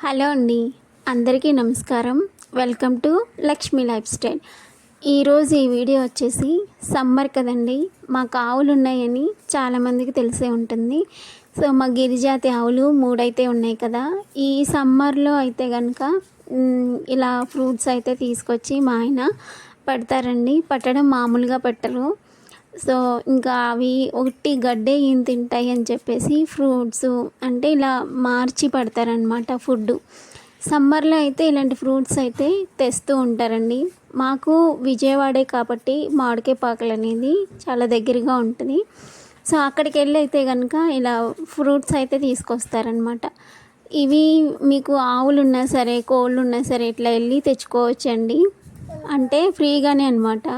Hello అండి. అందరికీ నమస్కారం. Welcome to Lakshmi lifestyle. ఈరోజు ఈ వీడియో వచ్చేసి సమ్మర్ కదండి. మాకు ఆవులు ఉన్నాయని చాలామందికి తెలిసే ఉంటుంది. సో మా గిరిజాతి ఆవులు మూడైతే ఉన్నాయి కదా. ఈ సమ్మర్లో అయితే కనుక ఇలా ఫ్రూట్స్ అయితే తీసుకొచ్చి మా ఆయన పడతారండి. పట్టడం మామూలుగా పెట్టరు. సో ఇంకా అవి ఒకటి గడ్డే ఏం తింటాయి అని చెప్పేసి ఫ్రూట్స్ అంటే ఇలా మార్చి పడతారనమాట ఫుడ్ సమ్మర్లో అయితే ఇలాంటి ఫ్రూట్స్ అయితే తెస్తూ ఉంటారండి. మాకు విజయవాడే కాబట్టి మామిడికాయ పాకలు అనేది చాలా దగ్గరగా ఉంటుంది. సో అక్కడికి వెళ్ళి అయితే కనుక ఇలా ఫ్రూట్స్ అయితే తీసుకొస్తారనమాట ఇవి మీకు ఆవులు ఉన్నా సరే కోళ్ళు ఉన్నా సరే ఇట్లా వెళ్ళి తెచ్చుకోవచ్చండి. అంటే ఫ్రీగానే అనమాట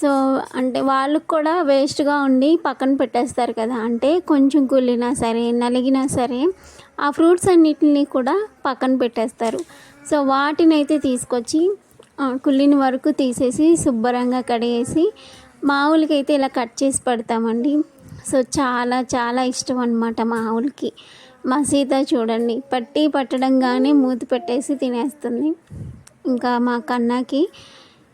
సో అంటే వాళ్ళకు కూడా వేస్ట్గా ఉండి పక్కన పెట్టేస్తారు కదా. అంటే కొంచెం కుళ్ళినా సరే నలిగినా సరే ఆ ఫ్రూట్స్ అన్నిటిని కూడా పక్కన పెట్టేస్తారు. సో వాటిని అయితే తీసుకొచ్చి కుళ్ళిన వరకు తీసేసి శుభ్రంగా కడిగేసి మావులకైతే ఇలా కట్ చేసి పెడతామండి. సో చాలా చాలా ఇష్టం అనమాట మా ఆవులకి మా సీత చూడండి పట్టి పట్టడంగానే మూతి పెట్టేసి తినేస్తుంది. ఇంకా మా కన్నాకి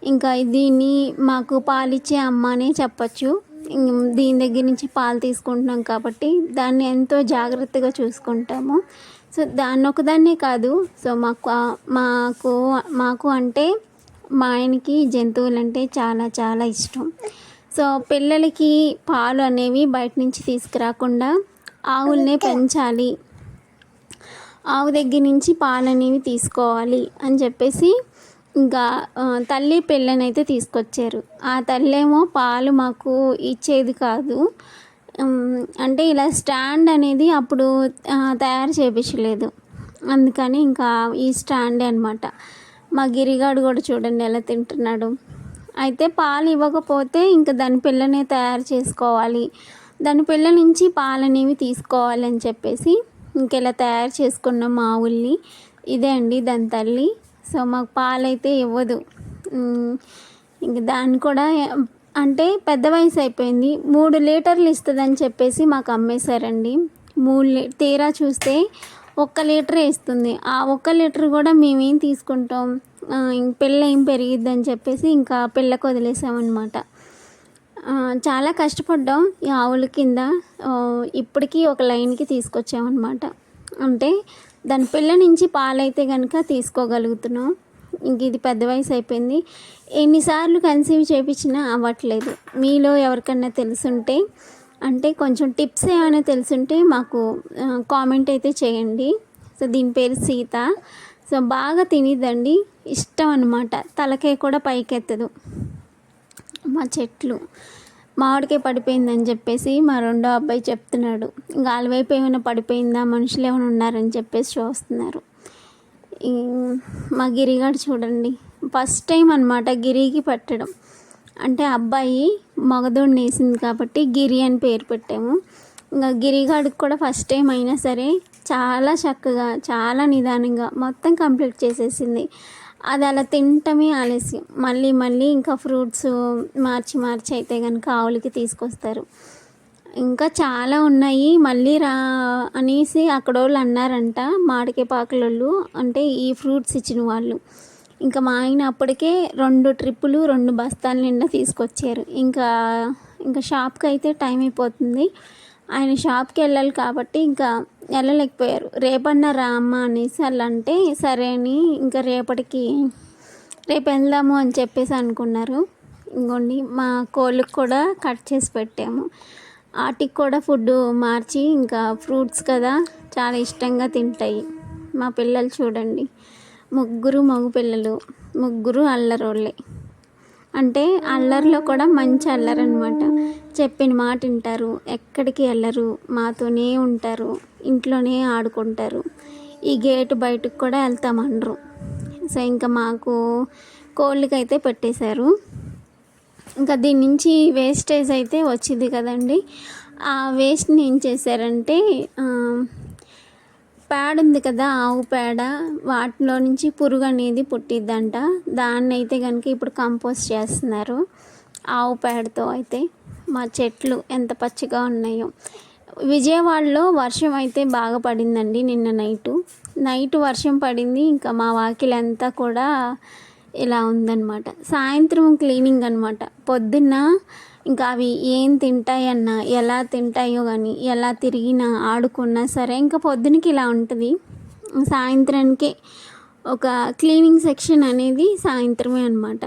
ఇంకా దీన్ని మాకు పాలిచ్చే అమ్మ అనే చెప్పచ్చు. దీని దగ్గర నుంచి పాలు తీసుకుంటున్నాం కాబట్టి దాన్ని ఎంతో జాగ్రత్తగా చూసుకుంటాము. సో దాన్ని ఒకదాన్నే కాదు. సో మాకు మాకు మాకు అంటే మా ఆయనకి జంతువులు అంటే చాలా చాలా ఇష్టం. సో పిల్లలకి పాలు అనేవి బయట నుంచి తీసుకురాకుండా ఆవుల్నే పెంచాలి. ఆవు దగ్గర నుంచి పాలు అనేవి తీసుకోవాలి అని చెప్పేసి ఇంకా తల్లి పిల్లనైతే తీసుకొచ్చారు. ఆ తల్లేమో పాలు మాకు ఇచ్చేది కాదు. అంటే ఇలా స్టాండ్ అనేది అప్పుడు తయారు చేపించలేదు. అందుకని ఇంకా ఈ స్టాండే అనమాట మా గిరిగాడు కూడా చూడండి ఎలా తింటున్నాడు. అయితే పాలు ఇవ్వకపోతే ఇంకా దాని పిల్లనే తయారు చేసుకోవాలి. దాని పిల్ల నుంచి పాలు అనేవి తీసుకోవాలని చెప్పేసి ఇంకెలా తయారు చేసుకున్నాం మా ఊళ్ళి ఇదే అండి దాని తల్లి. సో మాకు పాలైతే ఇవ్వదు. ఇంక దాన్ని కూడా అంటే పెద్ద వయసు అయిపోయింది. మూడు లీటర్లు ఇస్తుందని చెప్పేసి మాకు అమ్మేశారండి. మూడు లీ తీరా చూస్తే ఒక్క లీటర్ వేస్తుంది. ఆ ఒక్క లీటర్ కూడా మేమేం తీసుకుంటాం? పిల్ల ఏం పెరిగిద్దని చెప్పేసి ఇంకా పిల్లకు వదిలేసామన్నమాట. చాలా కష్టపడ్డాం ఈ ఆవుల కింద. ఇప్పటికీ ఒక లైన్కి తీసుకొచ్చామన్నమాట. అంటే దాని పిల్ల నుంచి పాలైతే కనుక తీసుకోగలుగుతున్నాం. ఇంక ఇది పెద్ద వయసు అయిపోయింది. ఎన్నిసార్లు కన్సీవ్ చేయించినా అవ్వట్లేదు. మీలో ఎవరికన్నా తెలుసుంటే అంటే కొంచెం టిప్స్ ఏమైనా తెలుసుంటే మాకు కామెంట్ అయితే చేయండి. సో దీని పేరు సీత. సో బాగా తినిద్దండి. ఇష్టం అనమాట తలకే కూడా పైకెత్తదు. మా చెట్లు. మామిడికాయ పడిపోయిందని చెప్పేసి మా రెండో అబ్బాయి చెప్తున్నాడు. గాలివైపు ఏమైనా పడిపోయిందా? మనుషులు ఏమైనా ఉన్నారని చెప్పేసి చూస్తున్నారు. మా గిరిగాడు చూడండి. ఫస్ట్ టైం అనమాట గిరికి పెట్టడం. అంటే అబ్బాయి మగదోడిని వేసింది కాబట్టి గిరి అని పేరు పెట్టాము. ఇంకా గిరిగాడికి కూడా ఫస్ట్ టైం అయినా సరే చాలా చక్కగా చాలా నిదానంగా మొత్తం కంప్లీట్ చేసేసింది. అది అలా తింటమే ఆలస్యం. మళ్ళీ మళ్ళీ ఇంకా ఫ్రూట్స్ మార్చి మార్చి అయితే కనుక ఆవులకి తీసుకొస్తారు. ఇంకా చాలా ఉన్నాయి. మళ్ళీ రా అనేసి అక్కడ వాళ్ళు అన్నారంట మాడికే పాకులోళ్ళు. అంటే ఈ ఫ్రూట్స్ ఇచ్చిన వాళ్ళు. ఇంకా మా ఆయన అప్పటికే రెండు ట్రిప్పులు రెండు బస్తాల నిండా తీసుకొచ్చారు. ఇంకా ఇంకా షాప్కి అయితే టైం అయిపోతుంది. ఆయన షాప్కి వెళ్ళాలి కాబట్టి ఇంకా వెళ్ళలేకపోయారు. రేపన్నా రా అమ్మ అనేసి అలా అంటే సరే అని ఇంకా రేపటికి రేపు వెళ్దాము అని చెప్పేసి అనుకున్నారు. ఇంకోండి మా కోళ్ళకి కూడా కట్ చేసి పెట్టాము. వాటికి కూడా ఫుడ్ మార్చి ఇంకా ఫ్రూట్స్ కదా చాలా ఇష్టంగా తింటాయి. మా పిల్లలు చూడండి ముగ్గురు మగ పిల్లలు ముగ్గురు అల్లరోళ్ళే. అంటే అల్లరిలో కూడా మంచి అల్లరి అనమాట చెప్పిన మాట వింటారు ఎక్కడికి వెళ్ళరు మాతోనే ఉంటారు ఇంట్లోనే ఆడుకుంటారు. ఈ గేటు బయటకు కూడా వెళ్తామనరు సో ఇంకా మాకు కోళ్ళకైతే పెట్టేశారు. ఇంకా దీని నుంచి వేస్టేజ్ అయితే వచ్చింది కదండి. ఆ వేస్ట్ని ఏం చేశారంటే పేడ ఉంది కదా ఆవు పేడ. వాటిలో నుంచి పురుగు అనేది పుట్టిద్దంట. దాన్ని అయితే కనుక ఇప్పుడు కంపోస్ట్ చేస్తున్నారు. ఆవు పేడతో అయితే మా చెట్లు ఎంత పచ్చిగా ఉన్నాయో. విజయవాడలో వర్షం అయితే బాగా పడిందండి నిన్న నైటు. నైట్ వర్షం పడింది ఇంకా మా వాకిలంతా కూడా ఇలా ఉందన్నమాట. సాయంత్రం క్లీనింగ్ అనమాట పొద్దున్న ఇంకా అవి ఏం తింటాయన్నా ఎలా తింటాయో కానీ ఎలా తిరిగినా ఆడుకున్నా సరే ఇంకా పొద్దునకి ఇలా ఉంటుంది. సాయంత్రానికి ఒక క్లీనింగ్ సెక్షన్ అనేది సాయంత్రమే అనమాట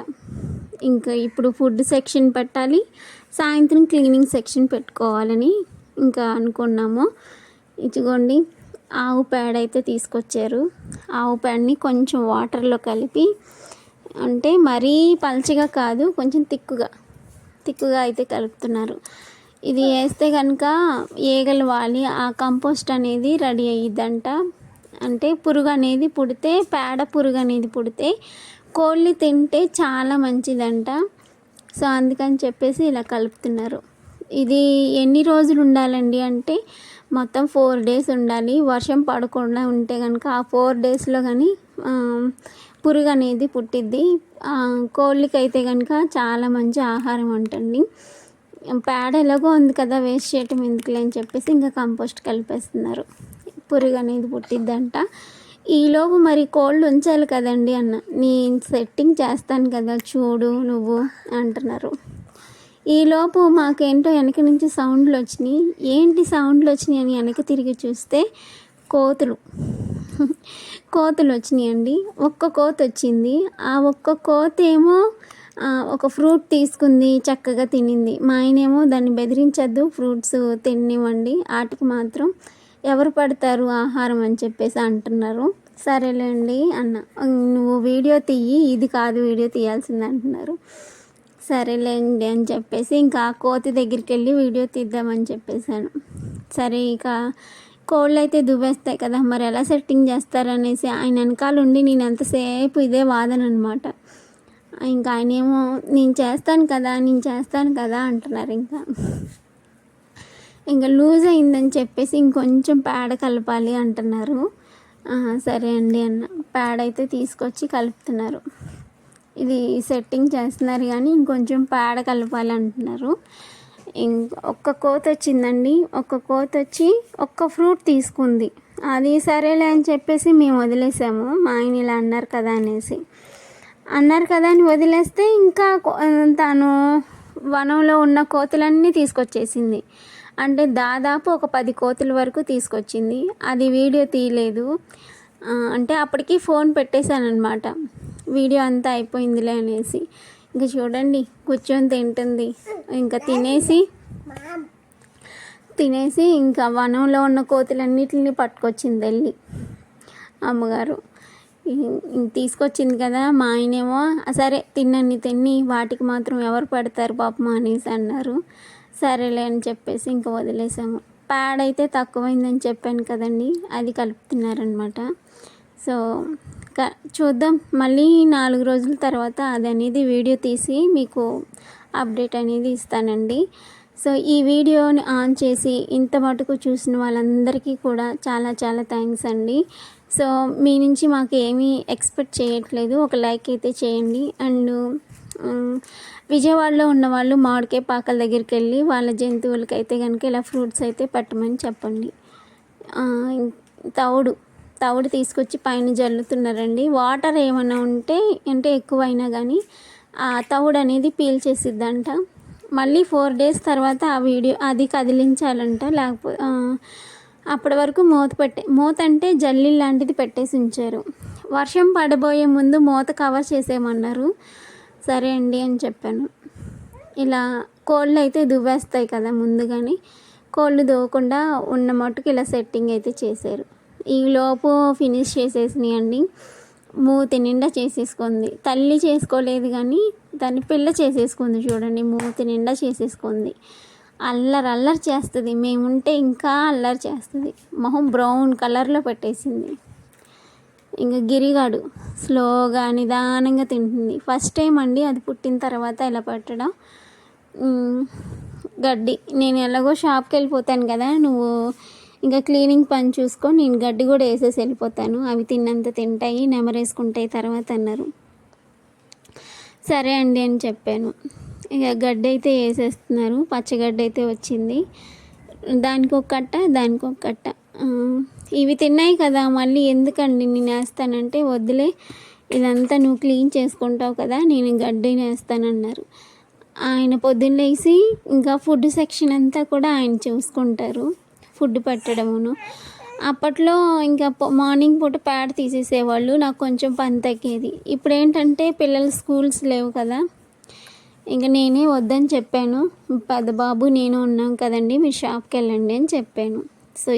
ఇంకా ఇప్పుడు ఫుడ్ సెక్షన్ పెట్టాలి సాయంత్రం క్లీనింగ్ సెక్షన్ పెట్టుకోవాలని ఇంకా అనుకున్నాము. ఇదిగోండి ఆవు పేడ అయితే తీసుకొచ్చారు. ఆవు పేడని కొంచెం వాటర్లో కలిపి అంటే మరీ పల్చగా కాదు కొంచెం తిక్కుగా తిక్కుగా అయితే కలుపుతున్నారు. ఇది వేస్తే కనుక ఈగలు వాలి ఆ కంపోస్ట్ అనేది రెడీ అయ్యిద్దంట. అంటే పురుగు అనేది పుడితే పేడ పురుగు అనేది పుడితే కోళ్ళు తింటే చాలా మంచిదంట. సో అందుకని చెప్పేసి ఇలా కలుపుతున్నారు. ఇది ఎన్ని రోజులు ఉండాలండి అంటే మొత్తం ఫోర్ డేస్ ఉండాలి. వర్షం పడకుండా ఉంటే కనుక ఆ ఫోర్ డేస్లో కానీ పురుగు అనేది పుట్టిద్ది. కోళ్ళకి అయితే కనుక చాలా మంచి ఆహారం అంటండి. పేడ ఎలాగో ఉంది కదా వేస్ట్ చేయటం ఎందుకులే అని చెప్పేసి ఇంకా కంపోస్ట్ కలిపేస్తున్నారు. పురుగు అనేది పుట్టిద్దంట. ఈలోపు మరి కోళ్ళు ఉంచాలి కదండి అన్న. నేను సెట్టింగ్ చేస్తాను కదా చూడు నువ్వు అంటున్నారు. ఈలోపు మాకేంటో వెనక నుంచి సౌండ్లు వచ్చినాయి. ఏంటి సౌండ్లు వచ్చినాయి అని వెనక తిరిగి చూస్తే కోతులు. కోతులు వచ్చినాయండి ఒక్క కోత వచ్చింది ఆ ఒక్క కోత ఏమో ఒక ఫ్రూట్ తీసుకుంది చక్కగా తినింది. మా ఆయనేమో దాన్ని బెదిరించద్దు ఫ్రూట్స్ తినివ్వండి వాటికి మాత్రం ఎవరు పడతారు ఆహారం అని చెప్పేసి అంటున్నారు. సరేలేండి అన్న. నువ్వు వీడియో తీయి ఇది కాదు వీడియో తీయాల్సింది అంటున్నారు. సరేలేండి అని చెప్పేసి ఇంకా కోతి దగ్గరికి వెళ్ళి వీడియో తీద్దామని చెప్పేశాను సరే ఇక కోళ్ళు అయితే దువ్వేస్తాయి కదా మరి ఎలా సెట్టింగ్ చేస్తారనేసి ఆయన వెనకాల ఉండి నేను ఎంతసేపు ఇదే వాదన అనమాట ఇంకా ఆయన ఏమో నేను చేస్తాను కదా నేను చేస్తాను కదా అంటున్నారు ఇంకా. ఇంకా లూజ్ అయిందని చెప్పేసి ఇంకొంచెం పేడ కలపాలి అంటున్నారు. సరే అండి అన్న. పేడ అయితే తీసుకొచ్చి కలుపుతున్నారు. ఇది సెట్టింగ్ చేస్తున్నారు కానీ ఇంకొంచెం పేడ కలపాలి అంటున్నారు. ఒక్క కోత వచ్చిందండి. ఒక్క కోత వచ్చి ఒక్క ఫ్రూట్ తీసుకుంది. అది సరేలే అని చెప్పేసి మేము వదిలేసాము. మా ఆయన ఇలా అన్నారు కదా అనేసి. అన్నారు కదా అని వదిలేస్తే ఇంకా తను వనంలో ఉన్న కోతులన్నీ తీసుకొచ్చేసింది. అంటే దాదాపు ఒక పది కోతుల వరకు తీసుకొచ్చింది. అది వీడియో తీయలేదు. అంటే అప్పటికి ఫోన్ పెట్టేశానమాట వీడియో అంతా అయిపోయిందిలే అనేసి. ఇంకా చూడండి కూర్చొని తింటుంది. ఇంకా తినేసి తినేసి ఇంకా వనంలో ఉన్న కోతులన్నిటిని పట్టుకొచ్చింది వెళ్ళి అమ్మగారు. తీసుకొచ్చింది కదా మా ఆయనేమో సరే తిన్నన్ని తిన్ని వాటికి మాత్రం ఎవరు పెడతారు పాపం అనేసి అన్నారు. సరేలే అని చెప్పేసి ఇంకా వదిలేసాము. ప్యాడ్ అయితే తక్కువైందని చెప్పాను కదండి అది కలుపుతున్నారనమాట సో చూద్దాం. మళ్ళీ నాలుగు రోజుల తర్వాత అది అనేది వీడియో తీసి మీకు అప్డేట్ అనేది ఇస్తానండి. సో ఈ వీడియోని ఆన్ చేసి ఇంత మటుకు చూసిన వాళ్ళందరికీ కూడా చాలా చాలా థ్యాంక్స్ అండి. సో మీ నుంచి మాకు ఏమీ ఎక్స్పెక్ట్ చేయట్లేదు. ఒక లైక్ అయితే చేయండి. అండ్ విజయవాడలో ఉన్న వాళ్ళు మామిడికాయ పాకల దగ్గరికి వెళ్ళి వాళ్ళ జంతువులకి అయితే కనుక ఇలా ఫ్రూట్స్ అయితే పెట్టమని చెప్పండి. తౌడు తవుడు తీసుకొచ్చి పైన జల్లుతున్నారండి. వాటర్ ఏమైనా ఉంటే అంటే ఎక్కువైనా కానీ తవుడు అనేది పీల్ చేసిద్దంట. మళ్ళీ ఫోర్ డేస్ తర్వాత ఆ వీడియో అది కదిలించాలంట. లేకపోతే అప్పటి వరకు మూత పెట్టే మూత అంటే జల్లి లాంటిది పెట్టేసి ఉంచారు వర్షం పడబోయే ముందు మూత కవర్ చేసేయమన్నారు. సరే అండి అని చెప్పాను. ఇలా కోళ్ళు అయితే దువ్వేస్తాయి కదా ముందుగానే. కోళ్ళు దువ్వకుండా ఉన్న మట్టుకు ఇలా సెట్టింగ్ అయితే చేశారు. ఈలోపు ఫినిష్ చేసేసినాయండి. మూతి నిండా చేసేసుకుంది. తల్లి చేసుకోలేదు కానీ దాన్ని పిల్ల చేసేసుకుంది చూడండి. మూతి నిండా చేసేసుకుంది. అల్లరి అల్లరి చేస్తుంది. మేముంటే ఇంకా అల్లరి చేస్తుంది. మొహం బ్రౌన్ కలర్లో పెట్టేసింది. ఇంకా గిరిగాడు స్లోగా నిదానంగా తింటుంది. ఫస్ట్ టైం అండి అది పుట్టిన తర్వాత ఇలా పెట్టడం. గడ్డి. నేను ఎలాగో షాప్కి వెళ్ళిపోతాను కదా నువ్వు ఇంకా క్లీనింగ్ పని చూసుకొని నేను గడ్డి కూడా వేసేసి వెళ్ళిపోతాను. అవి తిన్నంత తింటాయి నెమరేసుకుంటాయి తర్వాత అన్నారు. సరే అండి అని చెప్పాను. ఇక గడ్డి అయితే వేసేస్తున్నారు పచ్చగడ్డి అయితే వచ్చింది. దానికి ఒక కట్ట దానికి ఒక కట్ట. ఇవి తిన్నాయి కదా మళ్ళీ ఎందుకండి నేను వేస్తానంటే వద్దులే ఇదంతా నువ్వు క్లీన్ చేసుకుంటావు కదా నేను గడ్డి వేస్తానన్నారు. ఆయన పొద్దున్నేసి ఇంకా ఫుడ్ సెక్షన్ అంతా కూడా ఆయన చూసుకుంటారు. ఫుడ్ పెట్టడమును. అప్పట్లో ఇంకా మార్నింగ్ పూట ప్యాడ్ తీసేసేవాళ్ళు. నాకు కొంచెం పని తగ్గేది. ఇప్పుడు ఏంటంటే పిల్లలు స్కూల్స్ లేవు కదా. ఇంకా నేనే వద్దని చెప్పాను. పెద్ద బాబు నేను ఉన్నాం కదండి మీరు షాప్కి వెళ్ళండి అని చెప్పాను. సో